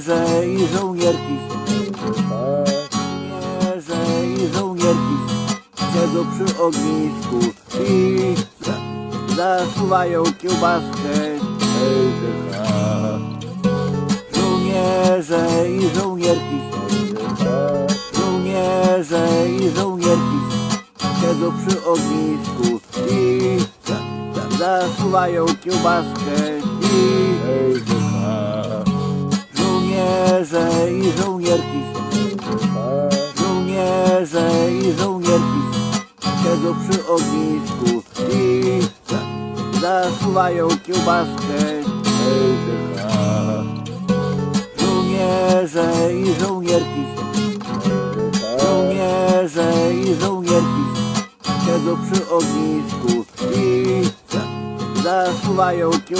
żołnierze i żołnierki, i żołnierki, siedzą przy ognisku i zasuwają kiełbaskę. Żołnierze i żołnierki, żołnierze i żołnierki, siedzą przy ognisku i zasuwają kiełbaskę. I Żołnierze i żołnierki, żołnierze i żołnierki siedzą przy ognisku i za- zasuwają kiełbaskę. Żołnierze i żołnierki, żołnierze i żołnierki siedzą przy ognisku i za- zasuwają kiełbaskę.